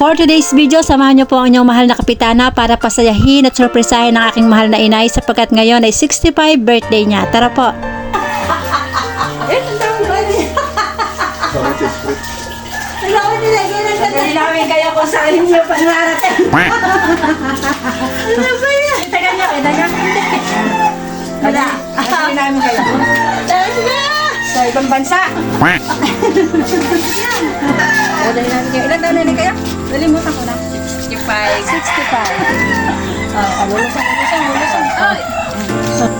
For today's video, samahan niyo po ang inyong mahal na kapitana para pasayahin at surprisahin ang aking mahal na inay sapagkat ngayon ay 65 birthday niya. Tara po! Nilawin kayo kung saan inyo panarating. ano ba yan? Taga nyo, taga Wala. Nilawin namin kayo. Sa ibang bansa. Dali namin kayo. Ilan taon na kayo? Nalimutan ko na. 65. 65. Oh, lulusong, lulusong, lulusong. Ay. Oh.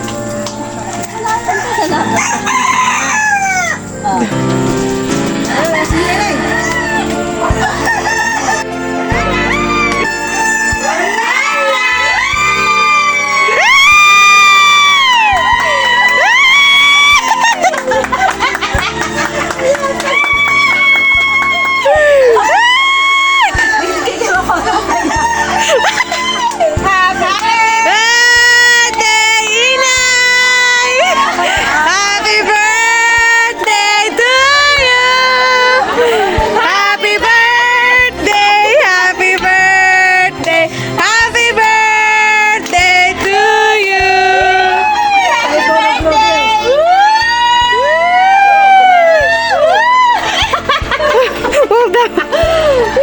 Ah,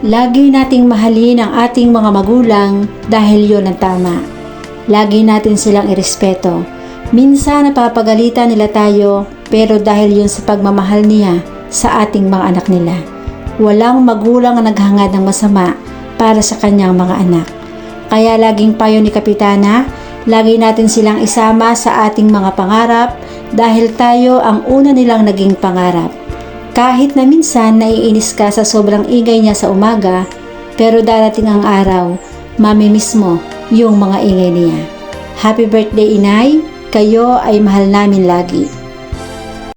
Lagi nating mahalin ang ating mga magulang dahil yon ang tama. Lagi natin silang irespeto. Minsan napapagalitan nila tayo pero dahil yun sa pagmamahal niya sa ating mga anak nila. Walang magulang ang naghangad ng masama para sa kanyang mga anak. Kaya laging payo ni Kapitana, lagi natin silang isama sa ating mga pangarap dahil tayo ang una nilang naging pangarap. Kahit na minsan naiinis ka sa sobrang ingay niya sa umaga, pero darating ang araw, mamimiss mo yung mga ingay niya. Happy birthday inay, kayo ay mahal namin lagi.